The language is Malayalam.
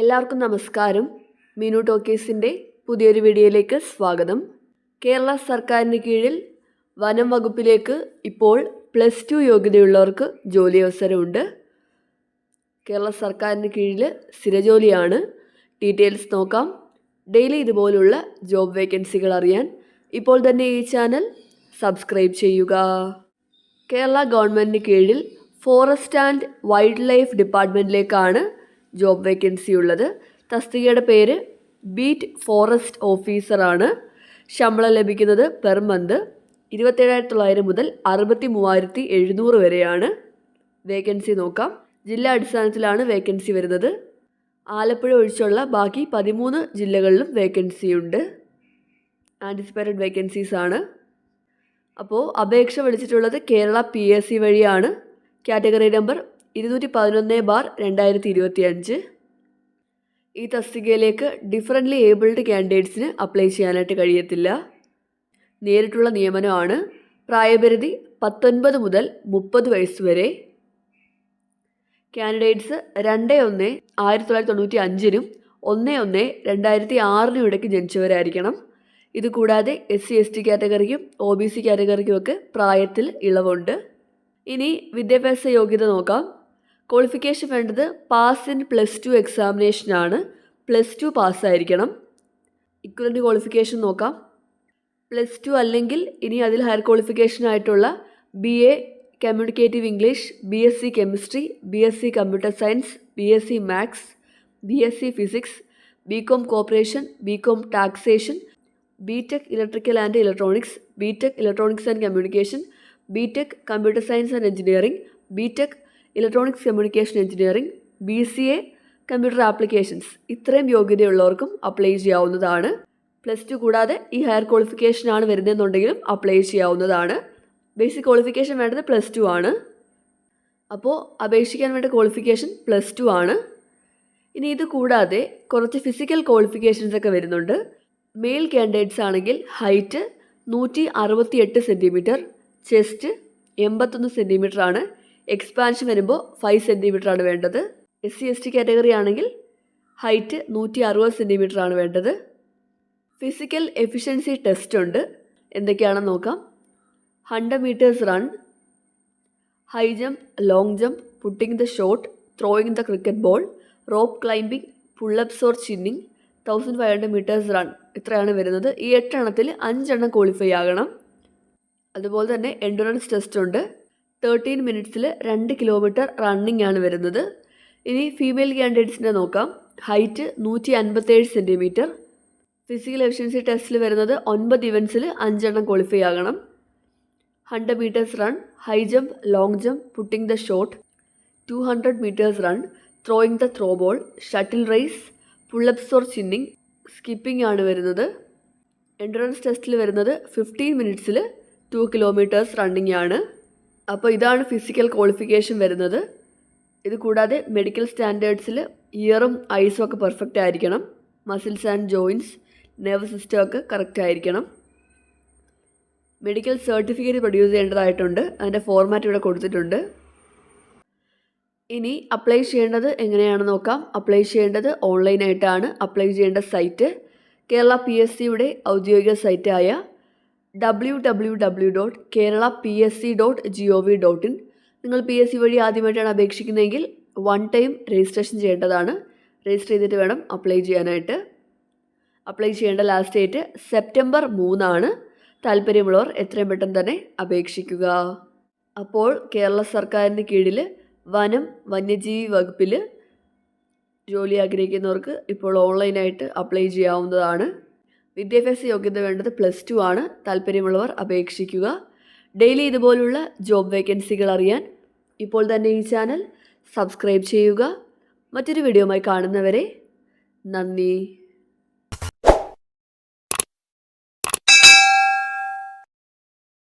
എല്ലാവർക്കും നമസ്കാരം. മീനു ടോക്കീസിന്റെ പുതിയൊരു വീഡിയോയിലേക്ക് സ്വാഗതം. കേരള സർക്കാരിന് കീഴിൽ വനം വകുപ്പിലേക്ക് ഇപ്പോൾ പ്ലസ് ടു യോഗ്യതയുള്ളവർക്ക് ജോലി അവസരമുണ്ട് കേരള സർക്കാരിന് കീഴിൽ സ്ഥിരജോലിയാണ്. ഡീറ്റെയിൽസ് നോക്കാം. ഡെയിലി ഇതുപോലുള്ള ജോബ് വേക്കൻസികൾ അറിയാൻ ഇപ്പോൾ തന്നെ ഈ ചാനൽ സബ്സ്ക്രൈബ് ചെയ്യുക. കേരള ഗവൺമെന്റിന് കീഴിൽ ഫോറസ്റ്റ് ആൻഡ് വൈൽഡ് ലൈഫ് ഡിപ്പാർട്ട്മെന്റിലേക്കാണ് ജോബ് വേക്കൻസി ഉള്ളത്. തസ്തികയുടെ പേര് ബീറ്റ് ഫോറസ്റ്റ് ഓഫീസറാണ് ശമ്പളം ലഭിക്കുന്നത് പെർ മന്ത് ഇരുപത്തേഴായിരത്തി തൊള്ളായിരം മുതൽ അറുപത്തി മൂവായിരത്തി എഴുന്നൂറ് വരെയാണ്. വേക്കൻസി നോക്കാം. ജില്ലാ അടിസ്ഥാനത്തിലാണ് വേക്കൻസി വരുന്നത്. ആലപ്പുഴ ഒഴിച്ചുള്ള ബാക്കി പതിമൂന്ന് ജില്ലകളിലും വേക്കൻസി ഉണ്ട്. ആന്റിസിപ്പേറ്റഡ് വേക്കൻസീസ് ആണ്. അപ്പോൾ അപേക്ഷ വിളിച്ചിട്ടുള്ളത് കേരള പി എസ് സി വഴിയാണ്. കാറ്റഗറി നമ്പർ ഇരുന്നൂറ്റി പതിനൊന്ന് ബാർ രണ്ടായിരത്തി ഇരുപത്തി അഞ്ച് ഈ തസ്തികയിലേക്ക് ഡിഫറന്റ്ലി ഏബിൾഡ് കാൻഡിഡേറ്റ്സിന് അപ്ലൈ ചെയ്യാനായിട്ട് കഴിയത്തില്ല. നേരിട്ടുള്ള നിയമനമാണ് പ്രായപരിധി പത്തൊൻപത് മുതൽ മുപ്പത് വയസ്സ് വരെ. കാൻഡിഡേറ്റ്സ് രണ്ട് ഒന്ന് ആയിരത്തി തൊള്ളായിരത്തി തൊണ്ണൂറ്റി അഞ്ചിനും ഒന്ന് ഒന്ന് രണ്ടായിരത്തി ആറിനും ഇടയ്ക്ക് ജനിച്ചവരായിരിക്കണം. ഇതുകൂടാതെ എസ് സി എസ് ടി കാറ്റഗറിക്കും ഒ ബി സി കാറ്റഗറിക്കും ഒക്കെ പ്രായത്തിൽ ഇളവുണ്ട്. ഇനി വിദ്യാഭ്യാസ യോഗ്യത നോക്കാം. ക്വാളിഫിക്കേഷൻ വേണ്ടത് പാസ് ഇൻ പ്ലസ് ടു എക്സാമിനേഷനാണ് പ്ലസ് ടു പാസ്സായിരിക്കണം ഇക്വലന്റ് ക്വാളിഫിക്കേഷൻ നോക്കാം. പ്ലസ് ടു അല്ലെങ്കിൽ ഇനി അതിൽ ഹയർ ക്വാളിഫിക്കേഷൻ ആയിട്ടുള്ള B A communicative English B S C chemistry B S C computer science B S C maths B S C physics B com cooperation B com taxation B tech electrical and electronics B tech electronics and communication B tech computer science and engineering B tech electronics communication engineering B C A computer applications ഇത്രയും യോഗ്യതയുള്ളവർക്കും അപ്ലൈ ചെയ്യാവുന്നതാണ്. പ്ലസ് ടു കൂടാതെ ഈ ഹയർ ക്വാളിഫിക്കേഷൻ ആണ് വരുന്നതെന്നുണ്ടെങ്കിലും അപ്ലൈ ചെയ്യാവുന്നതാണ്. ബേസിക് ക്വാളിഫിക്കേഷൻ വേണ്ടത് പ്ലസ് ടു ആണ്. അപ്പോൾ അപേക്ഷിക്കാൻ വേണ്ട ക്വാളിഫിക്കേഷൻ പ്ലസ് ടു ആണ്. ഇനി ഇത് കൂടാതെ കുറച്ച് ഫിസിക്കൽ ക്വാളിഫിക്കേഷൻസ് ഒക്കെ വരുന്നുണ്ട്. മെയിൽ കാൻഡിഡേറ്റ്സ് ആണെങ്കിൽ ഹൈറ്റ് നൂറ്റി അറുപത്തി എട്ട് സെന്റിമീറ്റർ ചെസ്റ്റ് എൺപത്തൊന്ന് സെന്റിമീറ്റർ ആണ്. എക്സ്പാൻഷൻ വരുമ്പോൾ ഫൈവ് സെന്റിമീറ്റർ ആണ് വേണ്ടത്. S C S T category ആണെങ്കിൽ ഹൈറ്റ് നൂറ്റി അറുപത് സെന്റിമീറ്റർ ആണ് വേണ്ടത്. ഫിസിക്കൽ എഫിഷ്യൻസി ടെസ്റ്റ് ഉണ്ട്. എന്തൊക്കെയാണെന്ന് നോക്കാം. Hundred metres run high jump long jump putting the shot throwing the cricket ball rope climbing pullups or chinning thousand five hundred metres run ഇത്രയാണ് വരുന്നത്. ഈ എട്ടെണ്ണത്തിൽ അഞ്ചെണ്ണം ക്വാളിഫൈ ആകണം. അതുപോലെ തന്നെ എൻഡുറൻസ് ടെസ്റ്റ് ഉണ്ട്. തേർട്ടീൻ മിനിറ്റ്സിൽ രണ്ട് കിലോമീറ്റർ റണ്ണിംഗ് ആണ് വരുന്നത്. ഇനി ഫീമെയിൽ കാൻഡിഡേറ്റ്സിനെ നോക്കാം. ഹൈറ്റ് നൂറ്റി അൻപത്തേഴ് സെന്റിമീറ്റർ ഫിസിക്കൽ എഫിഷ്യൻസി ടെസ്റ്റിൽ വരുന്നത് ഒൻപത് ഇവൻസിൽ അഞ്ചെണ്ണം ക്വാളിഫൈ ആകണം. Hundred metres run high jump long jump putting the shot two hundred metres run throwing the throw ball shuttle race pullups or chinning skipping ആണ് വരുന്നത്. എൻട്രൻസ് ടെസ്റ്റിൽ വരുന്നത് ഫിഫ്റ്റീൻ മിനിറ്റ്സിൽ ടു കിലോമീറ്റേഴ്സ് റണ്ണിംഗ് ആണ്. അപ്പോൾ ഇതാണ് ഫിസിക്കൽ ക്വാളിഫിക്കേഷൻ വരുന്നത്. ഇത് കൂടാതെ മെഡിക്കൽ സ്റ്റാൻഡേർഡ്സിൽ ഇയറും ഐസും ഒക്കെ പെർഫെക്റ്റ് ആയിരിക്കണം. Muscles and joints nerve system ഒക്കെ കറക്റ്റ് ആയിരിക്കണം. മെഡിക്കൽ സർട്ടിഫിക്കറ്റ് പ്രൊഡ്യൂസ് ചെയ്യേണ്ടതായിട്ടുണ്ട്. അതിന്റെ ഫോർമാറ്റ് ഇവിടെ കൊടുത്തിട്ടുണ്ട്. ഇനി അപ്ലൈ ചെയ്യേണ്ടത് എങ്ങനെയാണെന്ന് നോക്കാം. അപ്ലൈ ചെയ്യേണ്ടത് ഓൺലൈനായിട്ടാണ് അപ്ലൈ ചെയ്യേണ്ട സൈറ്റ് കേരള പി എസ് സിയുടെ ഔദ്യോഗിക സൈറ്റായ W W W dot Kerala P S C dot G O V dot in നിങ്ങൾ പി എസ് സി വഴി ആദ്യമായിട്ടാണ് അപേക്ഷിക്കുന്നതെങ്കിൽ വൺ ടൈം രജിസ്ട്രേഷൻ ചെയ്യേണ്ടതാണ്. രജിസ്റ്റർ ചെയ്തിട്ട് വേണം അപ്ലൈ ചെയ്യാനായിട്ട്. അപ്ലൈ ചെയ്യേണ്ട ലാസ്റ്റ് ഡേറ്റ് സെപ്റ്റംബർ മൂന്നാണ്. താല്പര്യമുള്ളവർ എത്രയും പെട്ടെന്ന് തന്നെ അപേക്ഷിക്കുക. അപ്പോൾ കേരള സർക്കാരിന് കീഴിൽ വനം വന്യജീവി വകുപ്പിൽ ജോലി ആഗ്രഹിക്കുന്നവർക്ക് ഇപ്പോൾ ഓൺലൈനായിട്ട് അപ്ലൈ ചെയ്യാവുന്നതാണ്. വിദ്യാഭ്യാസ യോഗ്യത വേണ്ടത് പ്ലസ് ടു ആണ്. താല്പര്യമുള്ളവർ അപേക്ഷിക്കുക. ഡെയിലി ഇതുപോലുള്ള ജോബ് വേക്കൻസികൾ അറിയാൻ ഇപ്പോൾ തന്നെ ഈ ചാനൽ സബ്സ്ക്രൈബ് ചെയ്യുക. മറ്റൊരു വീഡിയോയുമായി കാണുന്നവരെ നന്ദി.